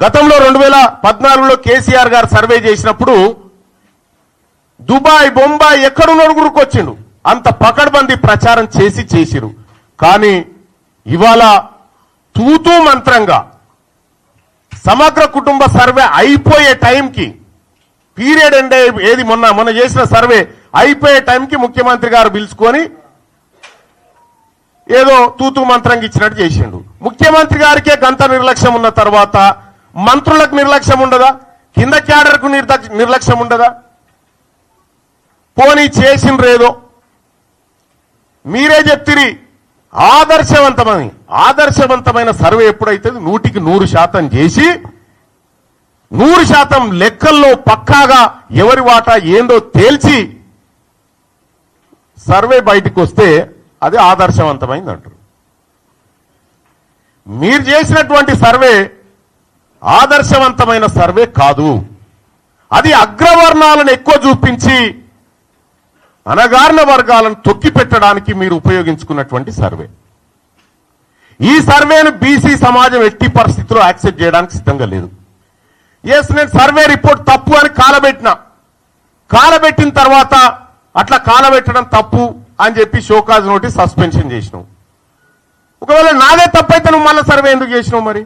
గతంలో రెండు వేల పద్నాలుగులో కేసీఆర్ గారు సర్వే చేసినప్పుడు దుబాయ్ బొంబాయి ఎక్కడున్నాడు గురుకొచ్చిండు అంత పకడ్బందీ ప్రచారం చేసి చేసిరు. కానీ ఇవాళ తూతూ మంత్రంగా సమగ్ర కుటుంబ సర్వే అయిపోయే టైంకి పీరియడ్ ఎండ్ ఏది మొన్న మొన్న చేసిన సర్వే అయిపోయే టైంకి ముఖ్యమంత్రి గారు పిలుచుకొని ఏదో తూతూ మంత్రంగా ఇచ్చినట్టు చేసిండు. ముఖ్యమంత్రి గారికే గంత నిర్లక్ష్యం ఉన్న తర్వాత మంత్రులకు నిర్లక్ష్యం ఉండదా? కింద క్యాడర్కు నిర్లక్ష్యం ఉండదా? పోనీ చేసిండ్రేదో? మీరే చెప్తిరి ఆదర్శవంతమని. ఆదర్శవంతమైన సర్వే ఎప్పుడైతే నూటికి నూరు శాతం చేసి నూరు శాతం లెక్కల్లో పక్కాగా ఎవరి వాటా ఏందో తేల్చి సర్వే బయటికి వస్తే అది ఆదర్శవంతమైంది అంటారు మీరు చేసినటువంటి సర్వే ఆదర్శవంతమైన సర్వే కాదు. అది అగ్రవర్ణాలను ఎక్కువ చూపించి అనగారిన వర్గాలను తొక్కి పెట్టడానికి మీరు ఉపయోగించుకున్నటువంటి సర్వే. ఈ సర్వేను బీసీ సమాజం ఎట్టి పరిస్థితుల్లో యాక్సెప్ట్ చేయడానికి సిద్ధంగా లేదు. ఎస్ నేను సర్వే రిపోర్ట్ తప్పు అని కాలబెట్టిన. కాలబెట్టిన తర్వాత అట్లా కాలబెట్టడం తప్పు అని చెప్పి షోకాజ్ నోటీస్ సస్పెన్షన్ చేసినావు. ఒకవేళ నాదే తప్పైతే నువ్వు మళ్ళీ సర్వే ఎందుకు చేసినావు మరి?